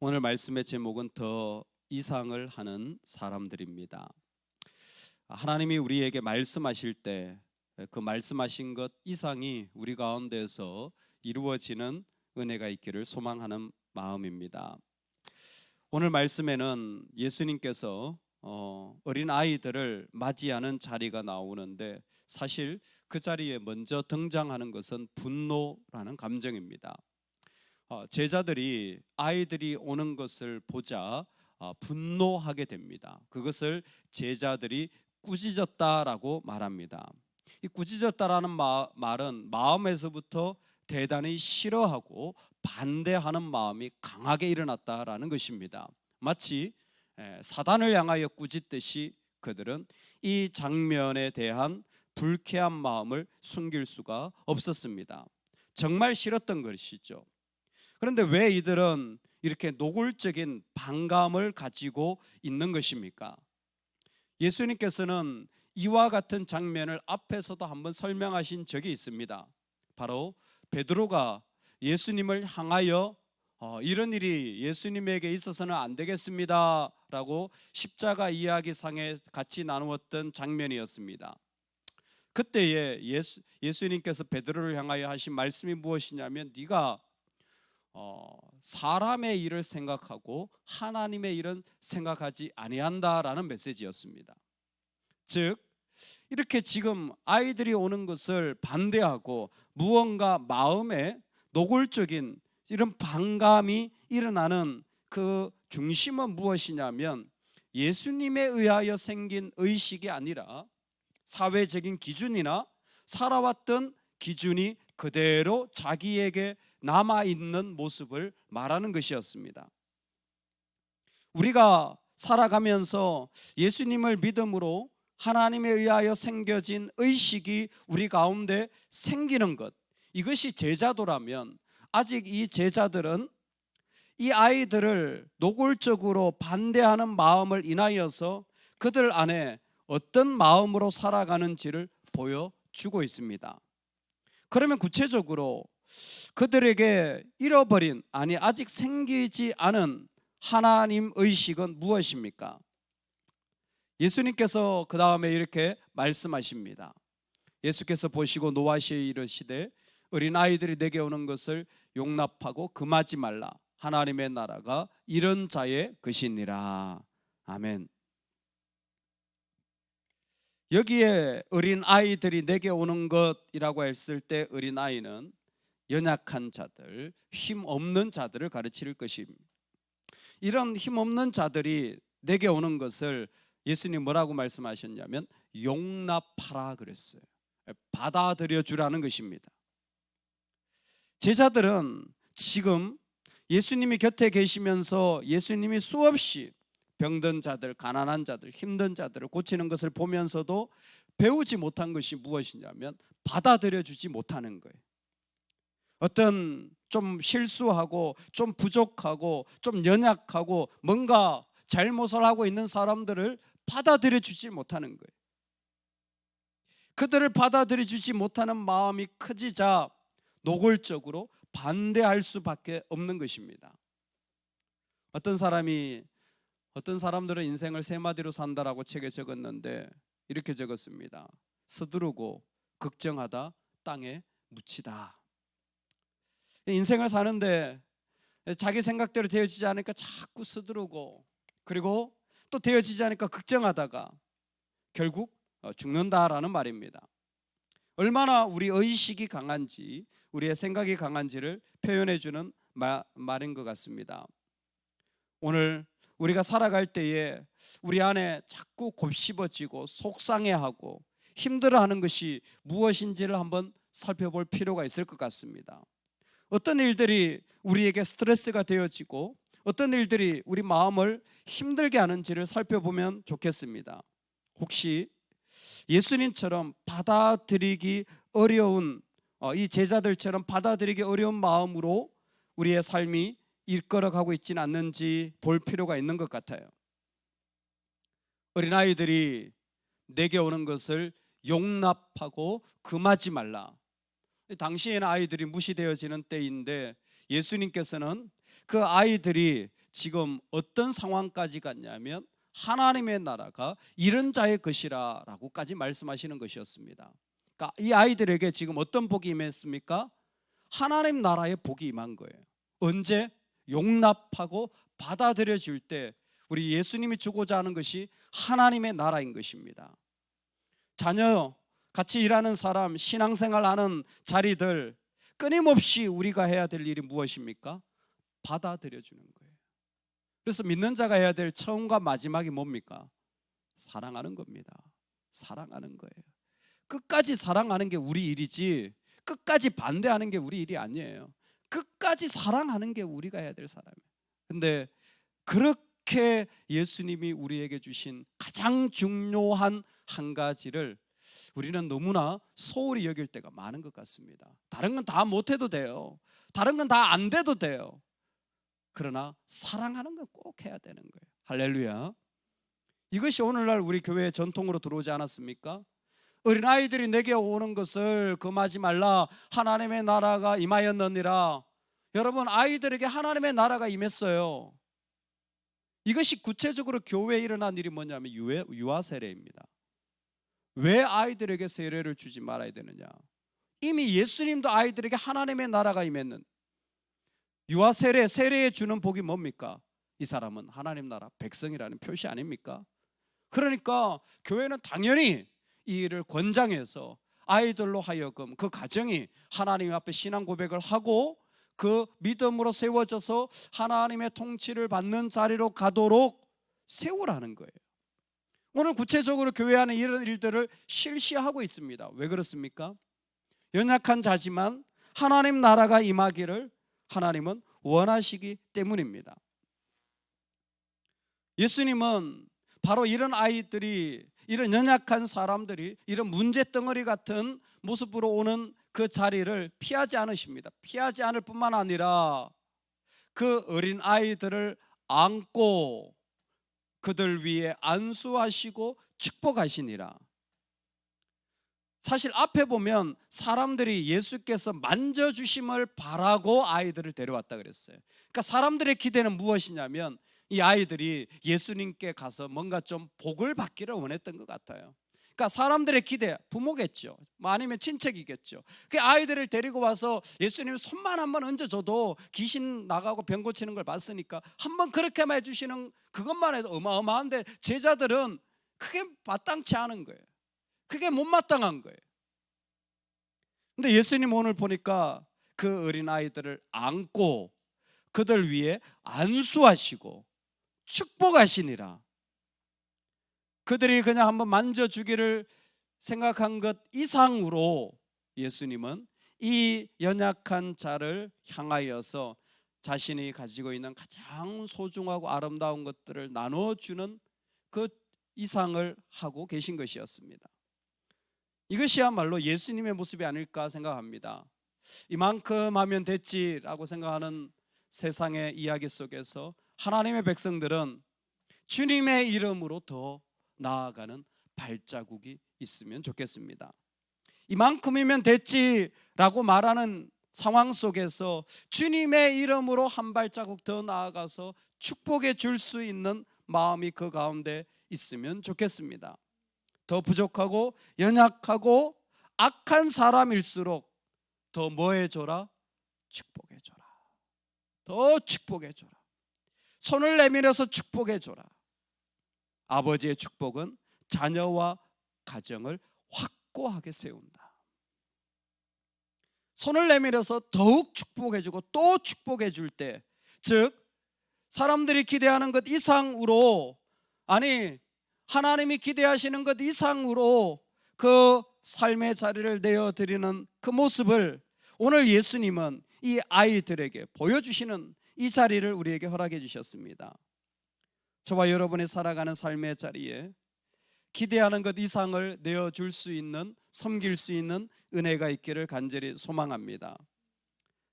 오늘 말씀의 제목은 더 이상을 하는 사람들입니다. 하나님이 우리에게 말씀하실 때 그 말씀하신 것 이상이 우리 가운데서 이루어지는 은혜가 있기를 소망하는 마음입니다. 오늘 말씀에는 예수님께서 어, 어린 아이들을 맞이하는 자리가 나오는데 사실 그 자리에 먼저 등장하는 것은 분노라는 감정입니다. 어, 제자들이 아이들이 오는 것을 보자 어, 분노하게 됩니다. 그것을 제자들이 꾸짖었다라고 말합니다. 이 꾸짖었다라는 마, 말은 마음에서부터 대단히 싫어하고 반대하는 마음이 강하게 일어났다라는 것입니다. 마치 에, 사단을 향하여 꾸짖듯이 그들은 이 장면에 대한 불쾌한 마음을 숨길 수가 없었습니다. 정말 싫었던 것이죠. 그런데 왜 이들은 이렇게 노골적인 반감을 가지고 있는 것입니까? 예수님께서는 이와 같은 장면을 앞에서도 한번 설명하신 적이 있습니다. 바로 베드로가 예수님을 향하여 어, 이런 일이 예수님에게 있어서는 안 되겠습니다라고 십자가 이야기상에 같이 나누었던 장면이었습니다. 그때에 예수, 예수님께서 베드로를 향하여 하신 말씀이 무엇이냐면 네가 어, 사람의 일을 생각하고 하나님의 일은 생각하지 아니한다라는 메시지였습니다. 즉 이렇게 지금 아이들이 오는 것을 반대하고 무언가 마음에 노골적인 이런 반감이 일어나는 그 중심은 무엇이냐면 예수님에 의하여 생긴 의식이 아니라 사회적인 기준이나 살아왔던 기준이 그대로 자기에게 남아 있는 모습을 말하는 것이었습니다. 우리가 살아가면서 예수님을 믿음으로 하나님에 의하여 생겨진 의식이 우리 가운데 생기는 것 이것이 제자도라면 아직 이 제자들은 이 아이들을 노골적으로 반대하는 마음을 인하여서 그들 안에 어떤 마음으로 살아가는지를 보여주고 있습니다. 그러면 구체적으로 그들에게 잃어버린 아니 아직 생기지 않은 하나님 의식은 무엇입니까? 예수님께서 그 다음에 이렇게 말씀하십니다. 예수께서 보시고 노하시어 이르시되 어린 아이들이 내게 오는 것을 용납하고 금하지 말라. 하나님의 나라가 이런 자의 것이니라. 아멘. 여기에 어린 아이들이 내게 오는 것이라고 했을 때 어린 아이는 연약한 자들, 힘 없는 자들을 가르칠 것입니다. 이런 힘 없는 자들이 내게 오는 것을 예수님 뭐라고 말씀하셨냐면 용납하라 그랬어요. 받아들여 주라는 것입니다. 제자들은 지금 예수님이 곁에 계시면서 예수님이 수없이 병든 자들, 가난한 자들, 힘든 자들을 고치는 것을 보면서도 배우지 못한 것이 무엇이냐면 받아들여 주지 못하는 거예요. 어떤 좀 실수하고 좀 부족하고 좀 연약하고 뭔가 잘못을 하고 있는 사람들을 받아들여 주지 못하는 거예요. 그들을 받아들여 주지 못하는 마음이 커지자 노골적으로 반대할 수밖에 없는 것입니다. 어떤 사람이 어떤 사람들은 인생을 세 마디로 산다라고 책에 적었는데 이렇게 적었습니다. 서두르고 걱정하다 땅에 묻히다. 인생을 사는데 자기 생각대로 되어지지 않으니까 자꾸 서두르고 그리고 또 되어지지 않으니까 걱정하다가 결국 어, 죽는다라는 말입니다. 얼마나 우리 의식이 강한지 우리의 생각이 강한지를 표현해 주는 말인 것 같습니다. 오늘 우리가 살아갈 때에 우리 안에 자꾸 곱씹어지고 속상해하고 힘들어하는 것이 무엇인지를 한번 살펴볼 필요가 있을 것 같습니다. 어떤 일들이 우리에게 스트레스가 되어지고 어떤 일들이 우리 마음을 힘들게 하는지를 살펴보면 좋겠습니다. 혹시 예수님처럼 받아들이기 어려운 어, 이 제자들처럼 받아들이기 어려운 마음으로 우리의 삶이 이끌어가고 있지는 않는지 볼 필요가 있는 것 같아요. 어린아이들이 내게 오는 것을 용납하고 금하지 말라. 당시에는 아이들이 무시되어지는 때인데 예수님께서는 그 아이들이 지금 어떤 상황까지 갔냐면 하나님의 나라가 이런 자의 것이라라고까지 말씀하시는 것이었습니다. 그러니까 이 아이들에게 지금 어떤 복이 임했습니까? 하나님 나라의 복이 임한 거예요. 언제 용납하고 받아들여 줄 때 우리 예수님이 주고자 하는 것이 하나님의 나라인 것입니다. 자녀, 같이 일하는 사람, 신앙생활 하는 자리들 끊임없이 우리가 해야 될 일이 무엇입니까? 받아들여 주는 거예요. 그래서 믿는 자가 해야 될 처음과 마지막이 뭡니까? 사랑하는 겁니다. 사랑하는 거예요. 끝까지 사랑하는 게 우리 일이지 끝까지 반대하는 게 우리 일이 아니에요. 끝까지 사랑하는 게 우리가 해야 될 사람이에요. 근데 그렇게 예수님이 우리에게 주신 가장 중요한 한 가지를 우리는 너무나 소홀히 여길 때가 많은 것 같습니다. 다른 건 다 못해도 돼요. 다른 건 다 안 돼도 돼요. 그러나 사랑하는 건 꼭 해야 되는 거예요. 할렐루야. 이것이 오늘날 우리 교회의 전통으로 들어오지 않았습니까? 어린아이들이 내게 오는 것을 금하지 말라 하나님의 나라가 임하였느니라 여러분 아이들에게 하나님의 나라가 임했어요 이것이 구체적으로 교회에 일어난 일이 뭐냐면 유아 세례입니다 왜 아이들에게 세례를 주지 말아야 되느냐? 이미 예수님도 아이들에게 하나님의 나라가 임했는. 유아 세례 세례에 주는 복이 뭡니까? 이 사람은 하나님 나라 백성이라는 표시 아닙니까? 그러니까 교회는 당연히 이 일을 권장해서 아이들로 하여금 그 가정이 하나님 앞에 신앙 고백을 하고 그 믿음으로 세워져서 하나님의 통치를 받는 자리로 가도록 세우라는 거예요. 오늘 구체적으로 교회 안에 이런 일들을 실시하고 있습니다. 왜 그렇습니까? 연약한 자지만 하나님 나라가 임하기를 하나님은 원하시기 때문입니다. 예수님은 바로 이런 아이들이 이런 연약한 사람들이 이런 문제 덩어리 같은 모습으로 오는 그 자리를 피하지 않으십니다. 피하지 않을 뿐만 아니라 그 어린 아이들을 안고 그들 위에 안수하시고 축복하시니라. 사실 앞에 보면 사람들이 예수께서 만져 주심을 바라고 아이들을 데려왔다 그랬어요. 그러니까 사람들의 기대는 무엇이냐면 이 아이들이 예수님께 가서 뭔가 좀 복을 받기를 원했던 것 같아요. 그러니까 사람들의 기대 부모겠죠. 뭐 아니면 친척이겠죠. 그 아이들을 데리고 와서 예수님 손만 한 번 얹어줘도 귀신 나가고 병 고치는 걸 봤으니까 한 번 그렇게만 해주시는 그것만 해도 어마어마한데 제자들은 크게 마땅치 않은 거예요. 그게 못마땅한 거예요. 근데 예수님 오늘 보니까 그 어린 아이들을 안고 그들 위해 안수하시고 축복하시니라. 그들이 그냥 한번 만져주기를 생각한 것 이상으로 예수님은 이 연약한 자를 향하여서 자신이 가지고 있는 가장 소중하고 아름다운 것들을 나눠주는 그 이상을 하고 계신 것이었습니다. 이것이야말로 예수님의 모습이 아닐까 생각합니다. 이만큼 하면 됐지라고 생각하는 세상의 이야기 속에서 하나님의 백성들은 주님의 이름으로 더 나아가는 발자국이 있으면 좋겠습니다. 이만큼이면 됐지라고 말하는 상황 속에서 주님의 이름으로 한 발자국 더 나아가서 축복해 줄 수 있는 마음이 그 가운데 있으면 좋겠습니다. 더 부족하고 연약하고 악한 사람일수록 더 뭐해 줘라? 축복해 줘라. 더 축복해 줘라. 손을 내밀어서 축복해 줘라. 아버지의 축복은 자녀와 가정을 확고하게 세운다. 손을 내밀어서 더욱 축복해 주고 또 축복해 줄 때, 즉 사람들이 기대하는 것 이상으로 아니 하나님이 기대하시는 것 이상으로 그 삶의 자리를 내어 드리는 그 모습을 오늘 예수님은 이 아이들에게 보여주시는 이 자리를 우리에게 허락해 주셨습니다. 저와 여러분이 살아가는 삶의 자리에 기대하는 것 이상을 내어 줄 수 있는 섬길 수 있는 은혜가 있기를 간절히 소망합니다.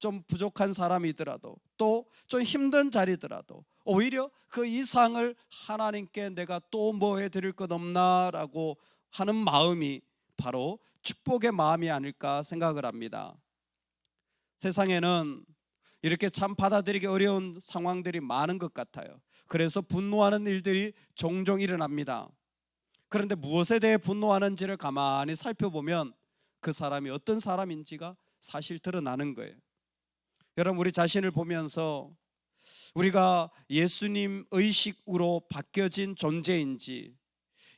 좀 부족한 사람이더라도 또 좀 힘든 자리더라도 오히려 그 이상을 하나님께 내가 또 뭐 해 드릴 것 없나라고 하는 마음이 바로 축복의 마음이 아닐까 생각을 합니다. 세상에는 이렇게 참 받아들이기 어려운 상황들이 많은 것 같아요. 그래서 분노하는 일들이 종종 일어납니다. 그런데 무엇에 대해 분노하는지를 가만히 살펴보면 그 사람이 어떤 사람인지가 사실 드러나는 거예요. 여러분 우리 자신을 보면서 우리가 예수님 의식으로 바뀌어진 존재인지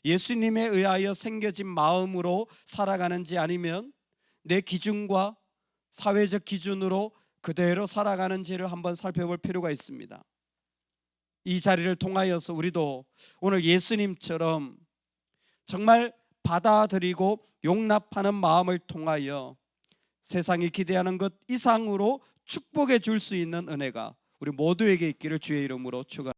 예수님에 의하여 생겨진 마음으로 살아가는지 아니면 내 기준과 사회적 기준으로 그대로 살아가는지를 한번 살펴볼 필요가 있습니다. 이 자리를 통하여서 우리도 오늘 예수님처럼 정말 받아들이고 용납하는 마음을 통하여 세상이 기대하는 것 이상으로 축복해 줄 수 있는 은혜가 우리 모두에게 있기를 주의 이름으로 축원.